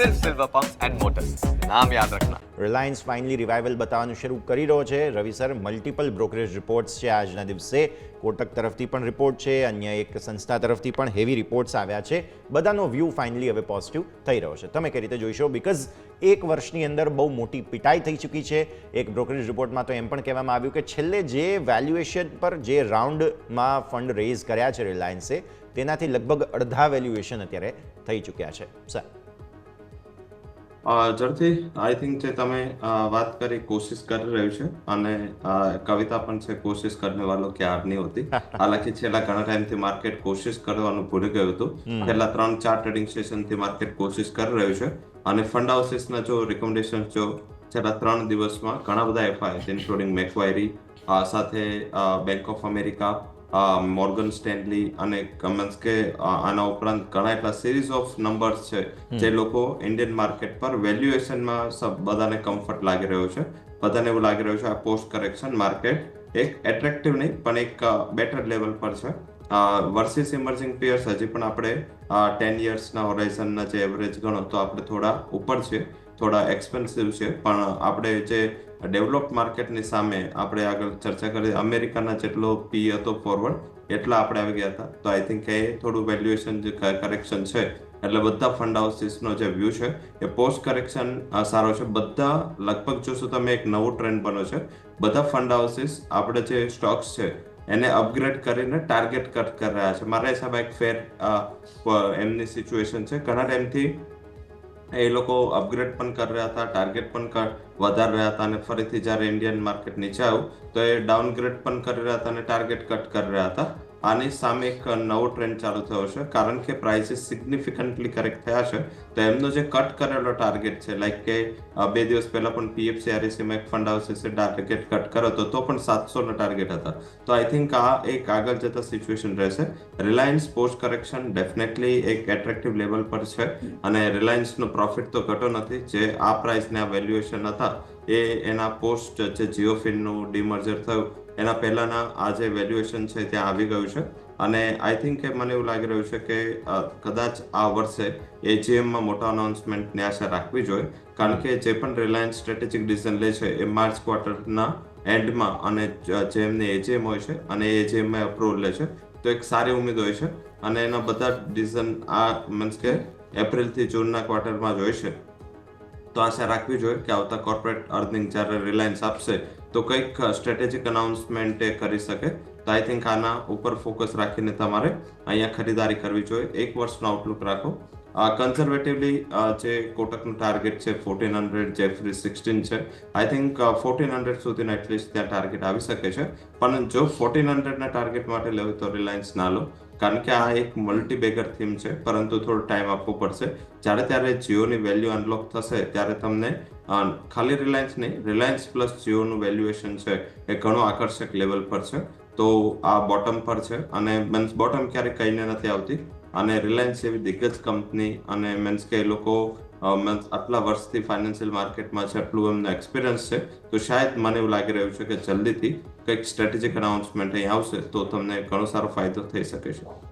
સિર્ફ silver pumps and motors નામ યાદ રાખના. Reliance finally revival બતાવવાનું શરૂ કરી રહ્યો છે. Ravi sir multiple brokerage reports છે આજના દિવસે. કોટક તરફથી પણ રિપોર્ટ છે, અન્ય એક સંસ્થા તરફથી પણ હેવી રિપોર્ટ્સ આવ્યા છે. બધાનો વ્યૂ ફાઇનલી હવે પોઝિટિવ થઈ રહ્યો છે. તમે કઈ રીતે જોઈશો? બિકોઝ એક વર્ષની અંદર બહુ મોટી પિટાઈ થઈ ચૂકી છે. એક બ્રોકરેજ રિપોર્ટમાં તો એમ પણ કહેવામાં આવ્યું કે છેલ્લે જે વેલ્યુએશન પર જે રાઉન્ડમાં ફંડ રેઝ કર્યા છે રિલાયન્સે તેનાથી લગભગ અડધા વેલ્યુએશન અત્યારે થઈ ચૂક્યા છે. સર અ, આઈ થિંક જે તમે વાત કરી કોશિશ કરી રહ્યું છે અને કવિતા પણ છે કોશિશ કરને વાલો કે હાર નહીં હોતી. હાલાકી છેલ્લા ઘણા ટાઈમથી માર્કેટ કોશિશ કરવાનું ભૂલી ગયું હતું. છેલ્લા ત્રણ ચાર ટ્રેડિંગ સેશનથી માર્કેટ કોશિશ કરી રહ્યું છે અને ફંડ હાઉસીસના જો રિકમેન્ડેશન જો છેલ્લા ત્રણ દિવસમાં ઘણા બધા એફઆઈ ઇન્ક્લુડિંગ મેકવાયરી સાથે Bank of America Morgan Stanley અને કમન્સ કે આના ઉપરાંત ઘણા એટલા સિરીઝ ઓફ નંબર્સ છે જે લોકો ઇન્ડિયન માર્કેટ પર વેલ્યુએશનમાં બધાને કમ્ફર્ટ લાગી રહ્યો છે. બધાને એવું લાગી રહ્યું છે આ પોસ્ટ કરેક્શન માર્કેટ એક એટ્રેક્ટિવ નહીં પણ એક બેટર લેવલ પર છે. વર્સિસ ઇમર્જિંગ પિયર્સ હજી પણ આપણે ટેન યર્સના હોરાઇઝનના જે એવરેજ ગણો તો આપણે થોડા ઉપર છે થોડા એક્સપેન્સિવ છે, પણ આપણે જે ડેવલપ માર્કેટની સામે આપણે આગળ ચર્ચા કરી, અમેરિકાના જેટલો પી હતો ફોરવર્ડ એટલા આપણે આવી ગયા હતા. તો આઈ થિંક એ થોડું વેલ્યુએશન જે કરેક્શન છે, એટલે બધા ફંડ હાઉસીસનો જે વ્યૂ છે, એ પોસ્ટ કરેક્શન સારો છે. બધા, લગભગ જોશો તમે એક નવો ટ્રેન્ડ બન્યો છે. બધા ફંડ હાઉસીસ આપણે જે સ્ટોક્સ છે, એને અપગ્રેડ કરીને ટાર્ગેટ કટ કરી રહ્યા છે. મારા હિસાબે એક ફેર એમની સિચ્યુએશન છે. ઘણા ટાઈમથી એ લોકો અપગ્રેડ પણ કરી રહ્યા હતા ટાર્ગેટ પણ વધારી રહ્યા હતા અને ફરીથી જ્યારે ઇન્ડિયન માર્કેટ નીચે આવ્યું, તો એ ડાઉનગ્રેડ પણ કરી રહ્યા હતા અને ટાર્ગેટ કટ કરી રહ્યા હતા. આની સામે એક નવો ટ્રેન્ડ ચાલુ થયો છે. કારણ કે પ્રાઇસીસ સિગ્નિફિકન્ટલી કરેક્ટ થયા છે. તો એમનો જે કટ કરેલો ટાર્ગેટ છે લાઈક કે બે દિવસ પહેલા પણ પીએફસી આરએસીમાં એક ફંડ હાઉસીસે ટાર્ગેટ કટ કર્યો હતો, તો પણ સાતસોના ટાર્ગેટ હતા. તો આઈ થિંક આ એક આગળ જતા સિચ્યુએશન રહેશે. રિલાયન્સ પોસ્ટ કરેક્શન ડેફિનેટલી એક એટ્રેક્ટિવ લેવલ પર છે અને રિલાયન્સનો પ્રોફિટ તો ઘટો નથી. જે આ પ્રાઇસને આ વેલ્યુએશન હતા, એ એના પોસ્ટ જે જીઓ ડિમર્જર ડીમર્જર થયું એના પહેલાના આ જે વેલ્યુએશન છે ત્યાં આવી ગયું છે. અને આઈ થિંક કે મને એવું લાગી રહ્યું છે કે કદાચ આ વર્ષે એજીએમમાં મોટા અનાઉન્સમેન્ટની આશા રાખવી જોઈએ. કારણ કે જે પણ રિલાયન્સ સ્ટ્રેટેજિક ડિસિઝન લે છે એ માર્ચ ક્વાર્ટરના એન્ડમાં અને જ- એમની એજીએમ હોય છે અને એજીએમમાં અપ્રુવલ લે છે, તો એક સારી ઉમેદ હોય છે. અને એના બધા ડિસિઝન આ મીન્સ કે એપ્રિલથી જૂનના ક્વાર્ટરમાં જોઈશે તો આશા રાખવી જોઈએ કે આવતા કોર્પોરેટ અર્નિંગ જ્યારે રિલાયન્સ આપશે તો કંઈક સ્ટ્રેટેજિક અનાઉન્સમેન્ટ એ કરી શકે. તો આઈ થિંક આના ઉપર ફોકસ રાખીને તમારે અહીંયા ખરીદારી કરવી જોઈએ. એક વર્ષનો આઉટલુક રાખો. કન્ઝર્વેટિવલી જે કોટકનું ટાર્ગેટ છે ફોર્ટીન હંડ્રેડ જેફરી સિક્સટીન છે. આઈ થિંક ફોર્ટીન હંડ્રેડ સુધીના એટલીસ્ટ ત્યાં ટાર્ગેટ આવી શકે છે. પણ જો ફોર્ટીન હંડ્રેડના ટાર્ગેટ માટે લેવું તો રિલાયન્સ ના લો. કારણ કે આ એક મલ્ટી બેગર થીમ છે, પરંતુ થોડો ટાઈમ આપવો પડશે. જ્યારે ત્યારે જીઓની વેલ્યુ અનલોક થશે, ત્યારે તમને ખાલી રિલાયન્સ નહીં રિલાયન્સ પ્લસ જીઓનું વેલ્યુએશન છે એ ઘણું આકર્ષક લેવલ પર છે. તો આ બોટમ પર છે. અને મીન્સ બોટમ ક્યારેય કહીને નથી આવતી. અને રિલાયન્સ એવી દિગ્ગજ કંપની અને મીન્સ કે એ લોકો આટલા વર્ષથી ફાઇનાન્શિયલ માર્કેટમાં છે, આટલું એમનો એક્સપિરિયન્સ છે, તો શાયદ મને એવું લાગી રહ્યું છે કે જલ્દીથી કંઈક સ્ટ્રેટેજિક અનાઉન્સમેન્ટ અહીં આવશે, તો તમને ઘણો સારો ફાયદો થઈ શકે છે.